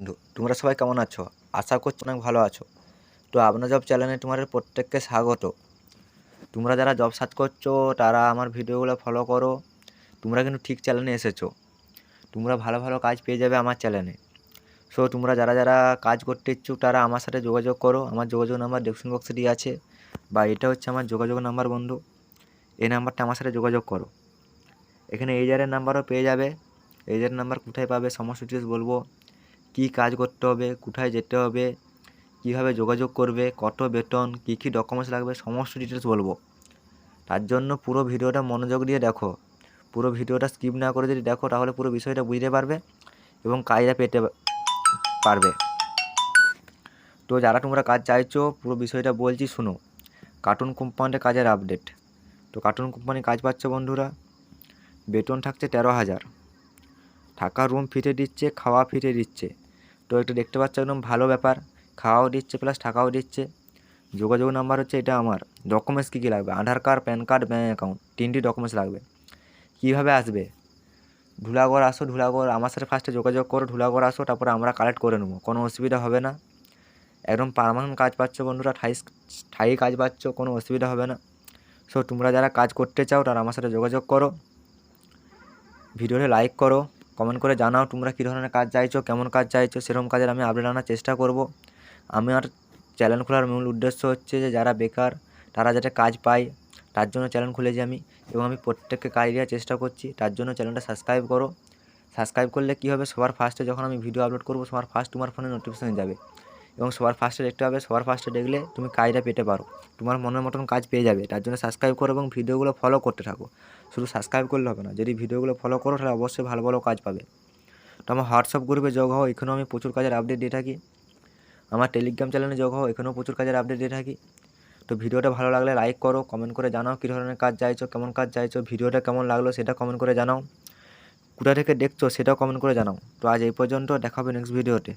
বন্ধু তোমরা সবাই কেমন আছো? আশা করছি অনেক ভালো আছো। তো আপনার জব চ্যানেলে তোমাদের প্রত্যেককে স্বাগত। তোমরা যারা জব সার্চ করছ, তারা আমার ভিডিওগুলো ফলো করো। তোমরা কিন্তু ঠিক চ্যানেলে এসেছ। তোমরা ভালো ভালো কাজ পেয়ে যাবে আমার চ্যানেলে সো তোমরা যারা যারা কাজ করতে ইচ্ছুক, তারা আমার সাথে যোগাযোগ করো। আমার যোগাযোগ নাম্বার ডেসক্রিপশন বক্সে দিয়ে আছে। বা এটা হচ্ছে আমার যোগাযোগ নাম্বার বন্ধু। এই নাম্বারটা আমার সাথে যোগাযোগ করো। এখানে এই এজারের নাম্বারও পেয়ে যাবে। এই এজারের নাম্বার কোথায় পাবে, সমস্ত ডিটেলস বলব। কী কাজ করতে হবে, কোথায় যেতে হবে, কীভাবে যোগাযোগ করবে, কত বেতন, কী কী ডকুমেন্টস লাগবে, সমস্ত ডিটেলস বলব। তার জন্য পুরো ভিডিওটা মনোযোগ দিয়ে দেখো। পুরো ভিডিওটা স্কিপ না করে যদি দেখো, তাহলে পুরো বিষয়টা বুঝতে পারবে এবং কাজটা পেতে পারবে। তো যারা তোমরা কাজ চাইছো, পুরো বিষয়টা বলছি শুনো। কার্টুন কোম্পানির কাজের আপডেট তো কার্টুন কোম্পানি কাজ পাচ্ছে বন্ধুরা, বেতন থাকছে তেরো হাজার। থাকা রুম ফিরে দিচ্ছে, খাওয়া ফিরে দিচ্ছে। তো এটা দেখতে পাচ্ছ একদম ভালো ব্যাপার। খাওয়াও দিচ্ছে প্লাস টাকাও দিচ্ছে। যোগাযোগ নাম্বার হচ্ছে এটা আমার। ডকুমেন্টস কী কী লাগবে? Aadhaar card PAN card bank account তিনটি ডকুমেন্টস লাগবে। কীভাবে আসবে? ধুলাগড় আসো ধুলাগড় আমার সাথে ফার্স্টে যোগাযোগ করো ধুলাগড় আসো, তারপরে আমরা কালেক্ট করে নেব। কোনো অসুবিধা হবে না। একদম পারমানেন্ট কাজ পাচ্ছ বন্ধুরা, ঠাই স্থায়ী কাজ পাচ্ছ, কোনো অসুবিধা হবে না। সো তোমরা যারা কাজ করতে চাও তারা আমার সাথে যোগাযোগ করো। ভিডিওতে লাইক করো। কমেন্ট করে জানাও তোমরা কী ধরনের কাজ চাইছো, কেমন কাজ চাইছো সেরকম কাজের আমি আপডেট আনার চেষ্টা করব। আমার চ্যানেল খোলার মূল উদ্দেশ্য হচ্ছে যে যারা বেকার, তারা যাতে কাজ পায়, তার জন্য চ্যানেল খুলেছি আমি এবং আমি প্রত্যেককে কাজ দেওয়ার চেষ্টা করছি, তার জন্য চ্যানেলটা সাবস্ক্রাইব করো। সাবস্ক্রাইব করলে কী হবে? সবার ফার্স্টে যখন আমি ভিডিও আপলোড করব, সবার ফার্স্ট তোমার ফোনে নোটিফিকেশান যাবে। এবং সবার ফার্স্টে দেখতে হবে, সবার ফার্স্টে দেখলে তুমি কাজটা পেতে পারো। তোমার মনের মতন কাজ পেয়ে যাবে, তার জন্য সাবস্ক্রাইব করো এবং ভিডিওগুলো ফলো করতে থাকো। শুধু সাবস্ক্রাইব করলে হবে না, যদি ভিডিওগুলো ফলো করো তাহলে অবশ্যই ভালো ভালো কাজ পাবে। তো আমার হোয়াটসঅ্যাপ গ্রুপে যোগ হও, এখানেও আমি প্রচুর কাজের আপডেট দিয়ে থাকি। আমার টেলিগ্রাম চ্যানেলে যোগ হও, এখানেও প্রচুর কাজের আপডেট দিয়ে থাকি। তো ভিডিওটা ভালো লাগলে লাইক করো কমেন্ট করে জানাও কী ধরনের কাজ চাইছো, কেমন কাজ চাইছো, ভিডিওটা কেমন লাগল সেটা কমেন্ট করে জানাও। কোথা থেকে দেখছ সেটাও কমেন্ট করে জানাও। তো আজ এই পর্যন্ত দেখাবে নেক্সট ভিডিওতে